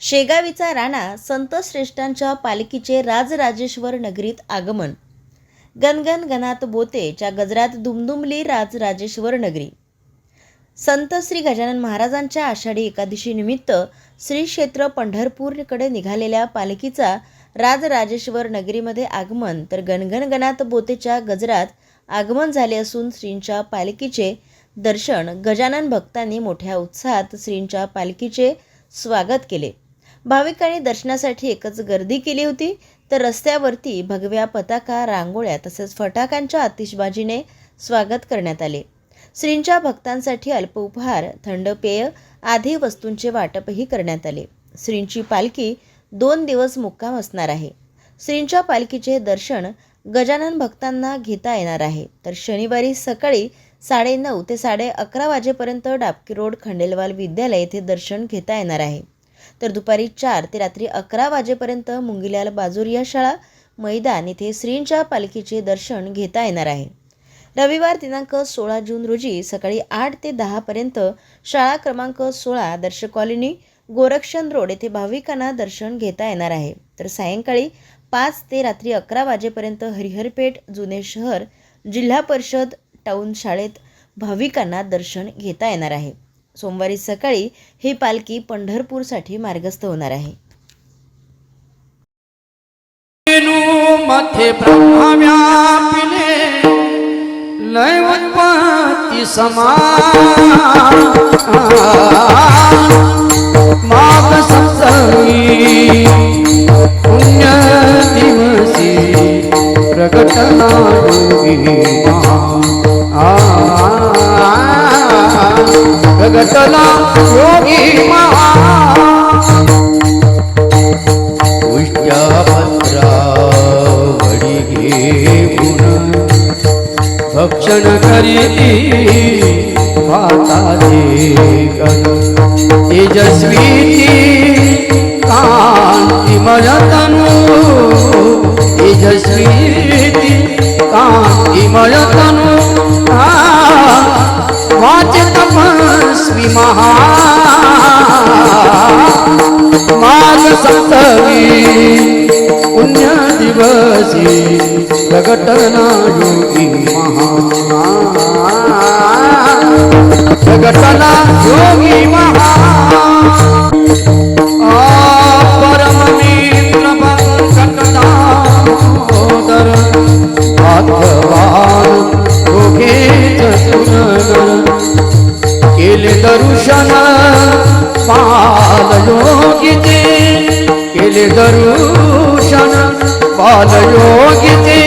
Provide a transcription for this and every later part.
शेगावीचा राणा संत श्रेष्ठांच्या पालखीचे राजराजेश्वर नगरीत आगमन. गणगण गणात बोतेच्या गजरात दुमदुमली राजराजेश्वर नगरी. संत श्री गजानन महाराजांच्या आषाढी एकादशीनिमित्त श्री क्षेत्र पंढरपूरकडे निघालेल्या पालखीचा राजराजेश्वर नगरीमध्ये आगमन तर गणगण गणात बोतेच्या गजरात आगमन झाले असून श्रींच्या पालखीचे दर्शन गजानन भक्तांनी मोठ्या उत्साहात श्रींच्या पालखीचे स्वागत केले. भाविकांनी दर्शनासाठी एकच गर्दी केली होती. तर रस्त्यावरती भगव्या पताका रांगोळ्या तसेच फटाक्यांच्या आतिषबाजीने स्वागत करण्यात आले. श्रींच्या भक्तांसाठी अल्प उपहार थंड पेय आदी वस्तूंचे वाटपही करण्यात आले. श्रींची पालखी दोन दिवस मुक्काम असणार आहे. श्रींच्या पालखीचे दर्शन गजानन भक्तांना घेता येणार आहे. तर शनिवारी सकाळी साडेनऊ ते साडे अकरा वाजेपर्यंत डाबकी रोड खंडेलवाल विद्यालय येथे दर्शन घेता येणार आहे. तर दुपारी चार ते रात्री अकरा वाजेपर्यंत मुंगीलाल बाजुरिया शाळा मैदान येथे श्रींच्या पालखीचे दर्शन घेता येणार आहे. रविवार दिनांक सोळा जून रोजी सकाळी आठ ते दहापर्यंत शाळा क्रमांक सोळा दर्श कॉलनी गोरक्षण रोड येथे भाविकांना दर्शन घेता येणार आहे. तर सायंकाळी पाच ते रात्री अकरा वाजेपर्यंत हरिहरपेठ जुने शहर जिल्हा परिषद टाऊन शाळेत भाविकांना दर्शन घेता येणार आहे. सोमवारी सकाळी ही पालखी पंढरपूरसाठी मार्गस्थ होणार आहे. पुण्य दिवसी प्रकटना प्रगटना योगी महा उष्ट्यापत्रावडी घेऊन भक्षण करीती माता गण तेजस्वी कांतिमय तनु तेजस्वी कांतिमय तनु तपस्वी महा माघ सप्तमी पुण्य दिवसी प्रगटना योगी महा प्रगटना योगी महा बाल बालयोगिते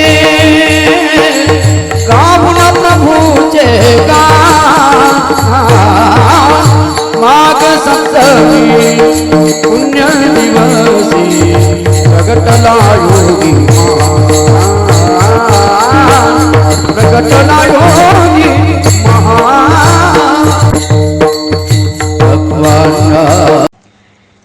गाऊन प्रभूचे गा माग सप्तमी